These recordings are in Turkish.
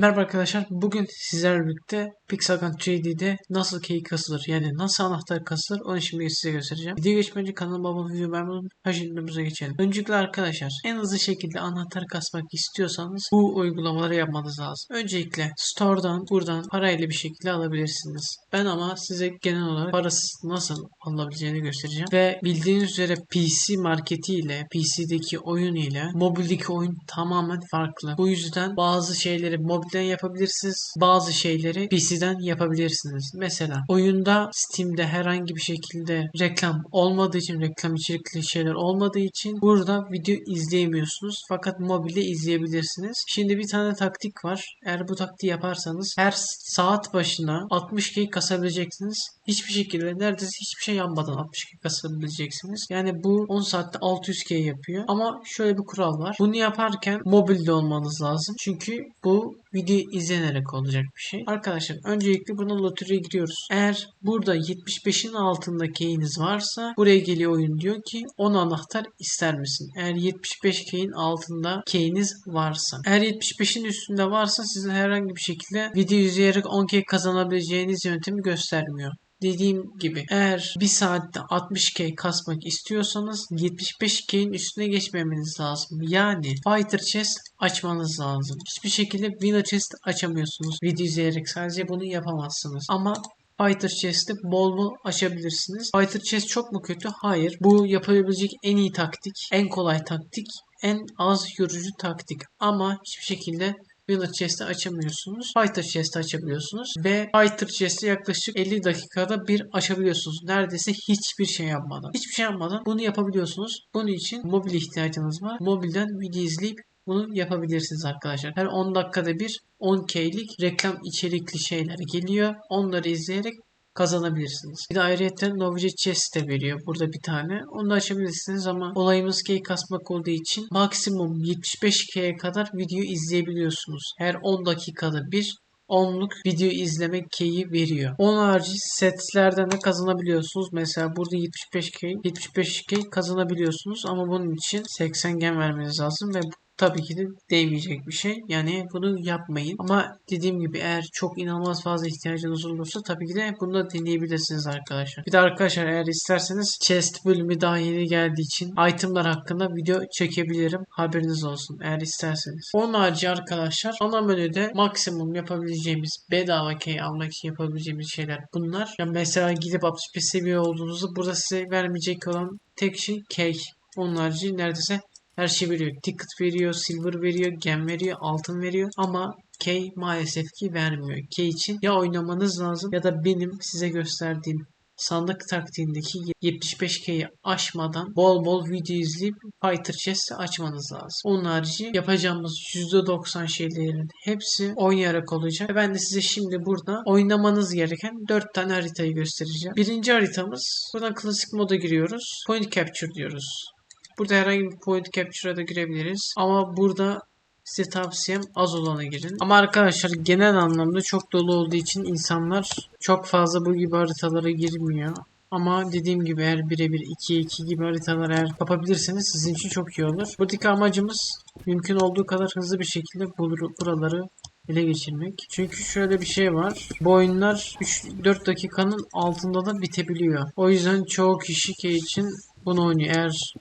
Merhaba arkadaşlar. Bugün sizlerle birlikte Pixelgun 3D'de nasıl key kasılır yani nasıl anahtar kasılır onu şimdi size göstereceğim. Video geçmeden önce kanalıma abone video beğenmeyi unutmayın. Geçelim. Öncelikle arkadaşlar en hızlı şekilde anahtar kasmak istiyorsanız bu uygulamaları yapmanız lazım. Öncelikle store'dan buradan parayla bir şekilde alabilirsiniz. Ben ama size genel olarak parasız nasıl alınabileceğini göstereceğim. Ve bildiğiniz üzere PC marketi ile PC'deki oyun ile mobildeki oyun tamamen farklı. Bu yüzden bazı şeyleri mobilden yapabilirsiniz. Bazı şeyleri PC'den yapabilirsiniz. Mesela oyunda Steam'de herhangi bir şekilde reklam olmadığı için reklam içerikli şeyler olmadığı için burada video izleyemiyorsunuz. Fakat mobilde izleyebilirsiniz. Şimdi bir tane taktik var. Eğer bu taktiği yaparsanız her saat başına 60K kasabileceksiniz. Hiçbir şekilde neredeyse hiçbir şey yapmadan 60K kasabileceksiniz. Yani bu 10 saatte 600K yapıyor. Ama şöyle bir kural var. Bunu yaparken mobilde olmanız lazım. Çünkü bu video izlenerek olacak bir şey. Arkadaşlar öncelikle buna loteriye giriyoruz. Eğer burada 75'in altında key'iniz varsa buraya geliyor oyun diyor ki 10 anahtar ister misin? Eğer 75 key'in altında key'iniz varsa. Eğer 75'in üstünde varsa size herhangi bir şekilde video izleyerek 10 key kazanabileceğiniz yöntemi göstermiyor. Dediğim gibi eğer bir saatte 60k kasmak istiyorsanız 75k'in üstüne geçmemeniz lazım. Yani Fighter Chest açmanız lazım. Hiçbir şekilde Winner Chest açamıyorsunuz. Video izleyerek sadece bunu yapamazsınız. Ama Fighter Chest'i bol bol açabilirsiniz. Fighter Chest çok mu kötü? Hayır. Bu yapılabilecek en iyi taktik, en kolay taktik, en az yorucu taktik. Ama hiçbir şekilde Winner Chest'i açamıyorsunuz. Fighter Chest'i açabiliyorsunuz. Ve Fighter Chest'i yaklaşık 50 dakikada bir açabiliyorsunuz. Neredeyse hiçbir şey yapmadan. Hiçbir şey yapmadan bunu yapabiliyorsunuz. Bunun için mobil ihtiyacınız var. Mobilden video izleyip bunu yapabilirsiniz arkadaşlar. Her 10 dakikada bir 10K'lik reklam içerikli şeyler geliyor. Onları izleyerek kazanabilirsiniz. Bir de ayrıca Novice Chest de veriyor. Burada bir tane. Onu da açabilirsiniz ama olayımız K kasmak olduğu için maksimum 75K'ye kadar video izleyebiliyorsunuz. Her 10 dakikada bir 10'luk video izleme key'i veriyor. Onun harici setlerden de kazanabiliyorsunuz. Mesela burada 75K, 75K kazanabiliyorsunuz ama bunun için 80 gen vermeniz lazım ve tabii ki de değmeyecek bir şey. Yani bunu yapmayın. Ama dediğim gibi eğer çok inanılmaz fazla ihtiyacınız olursa tabii ki de bunu da deneyebilirsiniz arkadaşlar. Bir de arkadaşlar eğer isterseniz chest bölümü daha yeni geldiği için itemlar hakkında video çekebilirim. Haberiniz olsun eğer isterseniz. Onun harici arkadaşlar ana menüde maksimum yapabileceğimiz bedava key almak için yapabileceğimiz şeyler bunlar. Yani mesela gidip 65 seviye olduğunuzda burada size vermeyecek olan tek şey key. Onun harici neredeyse her şey veriyor. Ticket veriyor, silver veriyor, gem veriyor, altın veriyor ama K maalesef ki vermiyor. K için ya oynamanız lazım ya da benim size gösterdiğim sandık taktiğindeki 75K'yi aşmadan bol bol video izleyip Fighter Chest'i açmanız lazım. Onun harici yapacağımız %90 şeylerin hepsi oynayarak olacak. Ben de size şimdi burada oynamanız gereken 4 tane haritayı göstereceğim. Birinci haritamız buradan klasik moda giriyoruz. Point Capture diyoruz. Burada herhangi bir point capture'a da girebiliriz. Ama burada size tavsiyem az olana girin. Ama arkadaşlar genel anlamda çok dolu olduğu için insanlar çok fazla bu gibi haritalara girmiyor. Ama dediğim gibi eğer birebir 2'ye 2 gibi haritalar eğer yapabilirseniz sizin için çok iyi olur. Buradaki amacımız mümkün olduğu kadar hızlı bir şekilde buraları ele geçirmek. Çünkü şöyle bir şey var. Bu oyunlar 3-4 dakikanın altında da bitebiliyor. O yüzden çoğu kişi için bunu oynuyor. Eğer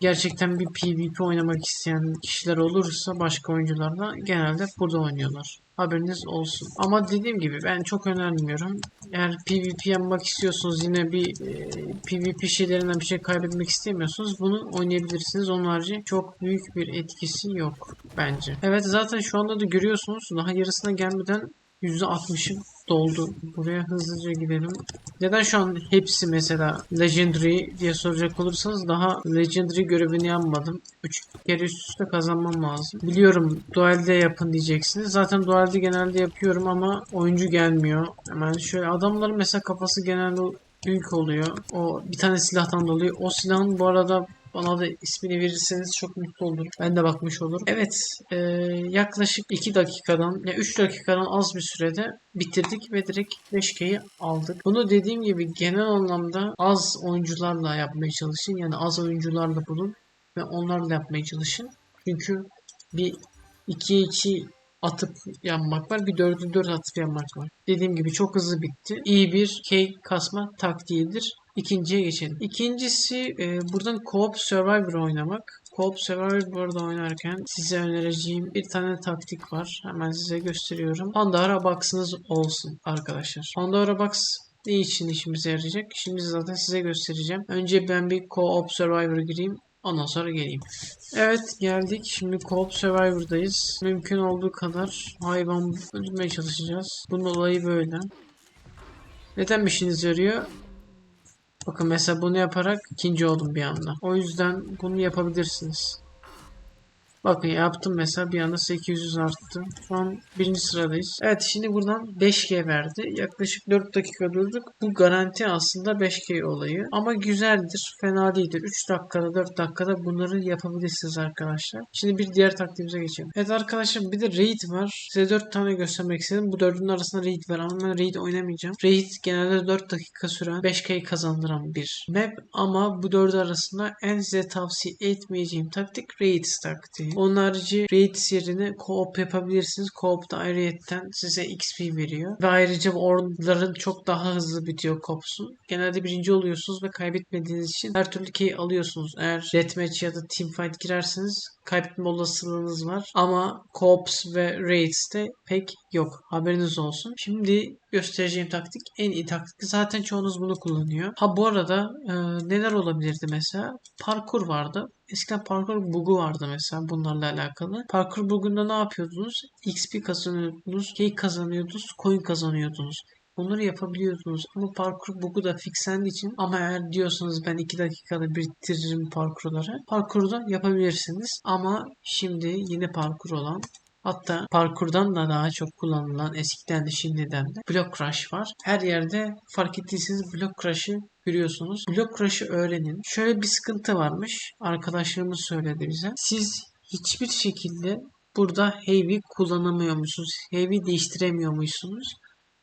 gerçekten bir PvP oynamak isteyen kişiler olursa başka oyuncularla genelde burada oynuyorlar. Haberiniz olsun. Ama dediğim gibi ben çok önermiyorum. Eğer PvP yapmak istiyorsunuz yine bir e, PvP şeylerinden bir şey kaybetmek istemiyorsunuz bunu oynayabilirsiniz. Onun harici çok büyük bir etkisi yok bence. Evet zaten şu anda da görüyorsunuz daha yarısına gelmeden %60'ı doldu. Buraya hızlıca gidelim. Neden şu an hepsi mesela Legendary diye soracak olursanız daha Legendary görevini yapmadım. 3 kere üst üste kazanmam lazım. Biliyorum dualde yapın diyeceksiniz. Zaten dualde genelde yapıyorum ama oyuncu gelmiyor. Hemen şöyle adamların mesela kafası genelde büyük oluyor. O bir tane silahtan dolayı. O silahın bu arada bana da ismini verirseniz çok mutlu olurum. Ben de bakmış olurum. Evet e, yaklaşık 2 dakikadan ya 3 dakikadan az bir sürede bitirdik ve direkt 5K'yi aldık. Bunu dediğim gibi genel anlamda az oyuncularla yapmaya çalışın. Yani az oyuncularla bulun ve onlarla yapmaya çalışın. Çünkü bir 2'ye 2 atıp yanmak var. Bir 4'ü 4 atıp yanmak var. Dediğim gibi çok hızlı bitti. İyi bir cake kasma taktiğidir. İkinciye geçelim. İkincisi e, buradan Co-op Survivor oynamak. Co-op Survivor bu arada oynarken size önereceğim bir tane taktik var. Hemen size gösteriyorum. Pandora Box'ınız olsun arkadaşlar. Pandora Box ne için işimize yarayacak? Şimdi zaten size göstereceğim. Önce ben bir Co-op Survivor'a gireyim. Ondan sonra geleyim. Evet geldik. Şimdi Co-op Survivor'dayız. Mümkün olduğu kadar hayvan öldürmeye çalışacağız. Bunun olayı böyle. Neden bir işinize yarıyor? Bakın mesela bunu yaparak ikinci oldum bir anda. O yüzden bunu yapabilirsiniz. Bakın yaptım mesela bir anda 800 arttı. Şu an birinci sıradayız. Evet şimdi buradan 5G verdi. Yaklaşık 4 dakika durduk. Bu garanti aslında 5G olayı. Ama güzeldir. Fena değildir. 3 dakikada 4 dakikada bunları yapabilirsiniz arkadaşlar. Şimdi bir diğer taktiğimize geçelim. Evet arkadaşlar bir de raid var. Size 4 tane göstermek istedim. Bu dördünün arasında raid var ama ben raid oynamayacağım. Raid genelde 4 dakika süren 5K kazandıran bir map ama bu dördü arasında en size tavsiye etmeyeceğim taktik raid taktiği. Onun harici Raids yerine co-op yapabilirsiniz. Co-op da ayrıyetten size XP veriyor. Ve ayrıca orduların çok daha hızlı bitiyor co-op'sun. Genelde birinci oluyorsunuz ve kaybetmediğiniz için her türlü key alıyorsunuz. Eğer deathmatch ya da teamfight girerseniz kaybetme olasılığınız var. Ama co-ops ve raids'te pek yok. Haberiniz olsun. Şimdi göstereceğim taktik en iyi taktik. Zaten çoğunuz bunu kullanıyor. Ha bu arada e, neler olabilirdi mesela? Parkur vardı. Eskiden parkur bug'u vardı mesela bunlarla alakalı. Parkur bug'unda ne yapıyordunuz? XP kazanıyordunuz, key kazanıyordunuz, coin kazanıyordunuz. Bunları yapabiliyordunuz ama parkur bug'u da fixlendiği için ama eğer diyorsanız ben 2 dakikada bitiririm parkurları parkurda yapabilirsiniz ama şimdi yeni parkur olan Hatta parkurdan da daha çok kullanılan eskiden de şimdiden de Block Crush var. Her yerde fark ettiyseniz Block Crush'ı görüyorsunuz. Block Crush'ı öğrenin. Şöyle bir sıkıntı varmış. Arkadaşlarımız söyledi bize. Siz hiçbir şekilde burada heavy kullanamıyormuşsunuz. Heavy değiştiremiyormuşsunuz.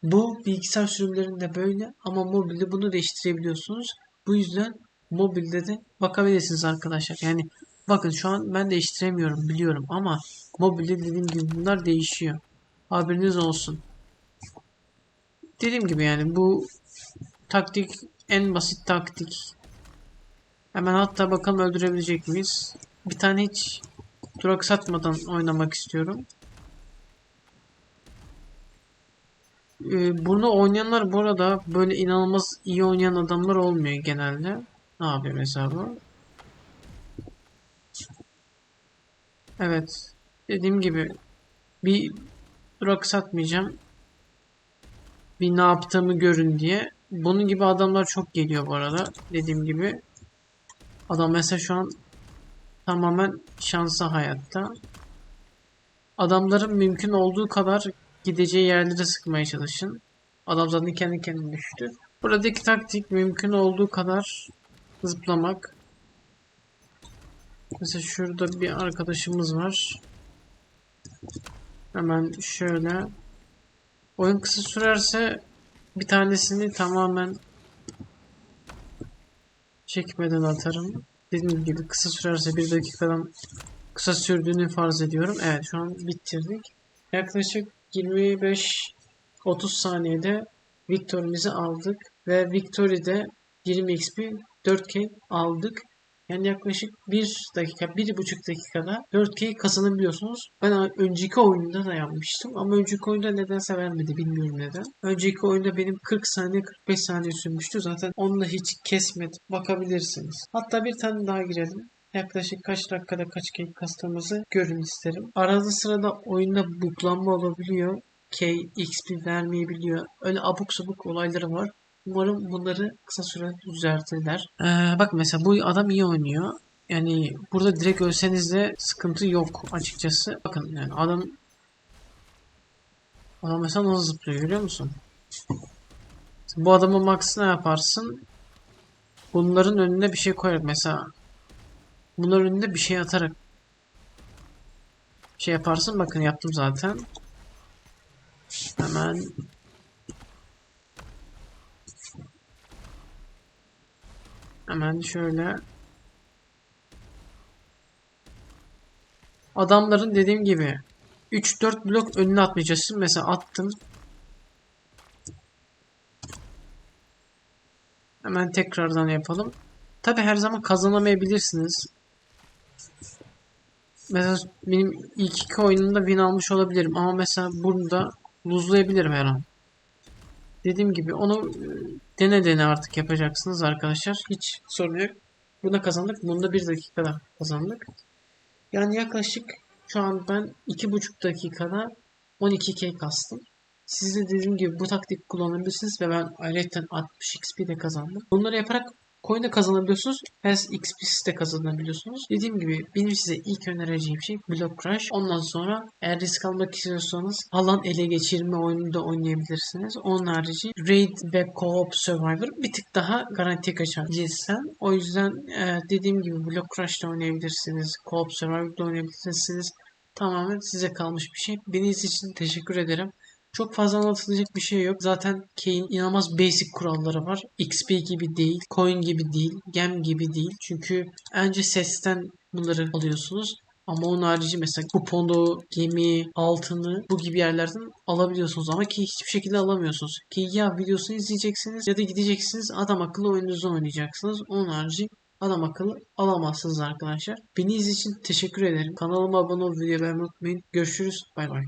Bu bilgisayar sürümlerinde böyle ama mobilde bunu değiştirebiliyorsunuz. Bu yüzden mobilde de bakabilirsiniz arkadaşlar. Yani bakın şu an ben değiştiremiyorum biliyorum ama mobilde dediğim gibi bunlar değişiyor. Haberiniz olsun. Dediğim gibi yani bu taktik en basit taktik. Hemen hatta bakalım öldürebilecek miyiz? Bir tane hiç durak satmadan oynamak istiyorum. Ee, bunu oynayanlar bu arada böyle inanılmaz iyi oynayan adamlar olmuyor genelde. Ne yapıyor mesela Evet. Dediğim gibi bir durak. Bir ne yaptığımı görün diye. Bunun gibi adamlar çok geliyor bu arada. Dediğim gibi. Adam mesela şu an tamamen şansa hayatta. Adamların mümkün olduğu kadar gideceği yerleri sıkmaya çalışın. Adam zaten kendi kendine düştü. Buradaki taktik mümkün olduğu kadar zıplamak. Mesela şurada bir arkadaşımız var. Hemen şöyle. Oyun kısa sürerse bir tanesini tamamen çekmeden atarım. Dediğim gibi kısa sürerse bir dakikadan kısa sürdüğünü farz ediyorum. Evet şu an bitirdik. Yaklaşık 25-30 saniyede Victory'mizi aldık. Ve Victory'de 20 XP 4K aldık. Yani yaklaşık 1 dakika, 1,5 dakikada 4K kazanabiliyorsunuz. Ben önceki oyunda da yapmıştım ama önceki oyunda nedense vermedi bilmiyorum neden. Önceki oyunda benim 40 saniye 45 saniye sürmüştü. Zaten onunla hiç kesmedim. Bakabilirsiniz. Hatta bir tane daha girelim yaklaşık kaç dakikada kaç key kastığımızı görün isterim. Arada sırada oyunda buklanma olabiliyor. K, XP vermeyebiliyor. Öyle abuk sabuk olayları var. Umarım bunları kısa süre düzeltirler. Ee, bak mesela bu adam iyi oynuyor. Yani burada direkt ölseniz de sıkıntı yok açıkçası. Bakın yani adam adam mesela nasıl zıplıyor görüyor musun? Bu adamın max ne yaparsın? Bunların önüne bir şey koyarak mesela bunların önünde bir şey atarak şey yaparsın. Bakın yaptım zaten. Hemen Hemen şöyle adamların dediğim gibi 3-4 blok önüne atmayacaksın. Mesela attın. Hemen tekrardan yapalım. Tabi her zaman kazanamayabilirsiniz. Mesela benim ilk iki oyunumda win almış olabilirim ama mesela burada luzlayabilirim her an. Dediğim gibi onu e, dene dene artık yapacaksınız arkadaşlar. Hiç sorun yok. Bunda kazandık. Bunda bir dakikada kazandık. Yani yaklaşık şu an ben iki buçuk dakikada 12k kastım. Siz de dediğim gibi bu taktik kullanabilirsiniz ve ben ayrıca 60 XP de kazandım. Bunları yaparak coin de kazanabiliyorsunuz. Fast XP de kazanabiliyorsunuz. Dediğim gibi benim size ilk önereceğim şey Block Crash. Ondan sonra eğer risk almak istiyorsanız alan ele geçirme oyununu da oynayabilirsiniz. Onun harici Raid ve Co-op Survivor bir tık daha garanti kaçar cinsten. O yüzden e, dediğim gibi Block Crash da oynayabilirsiniz. Co-op Survivor'da oynayabilirsiniz. Tamamen size kalmış bir şey. Beni için teşekkür ederim. Çok fazla anlatılacak bir şey yok. Zaten Kane inanılmaz basic kuralları var. XP gibi değil, coin gibi değil, gem gibi değil. Çünkü önce sesten bunları alıyorsunuz. Ama onun harici mesela kuponu, gemi, altını bu gibi yerlerden alabiliyorsunuz ama ki hiçbir şekilde alamıyorsunuz. Ki ya videosunu izleyeceksiniz ya da gideceksiniz adam akıllı oyununuzu oynayacaksınız. Onun harici adam akıllı alamazsınız arkadaşlar. Beni izlediğiniz için teşekkür ederim. Kanalıma abone olup videoyu beğenmeyi unutmayın. Görüşürüz. Bay bay.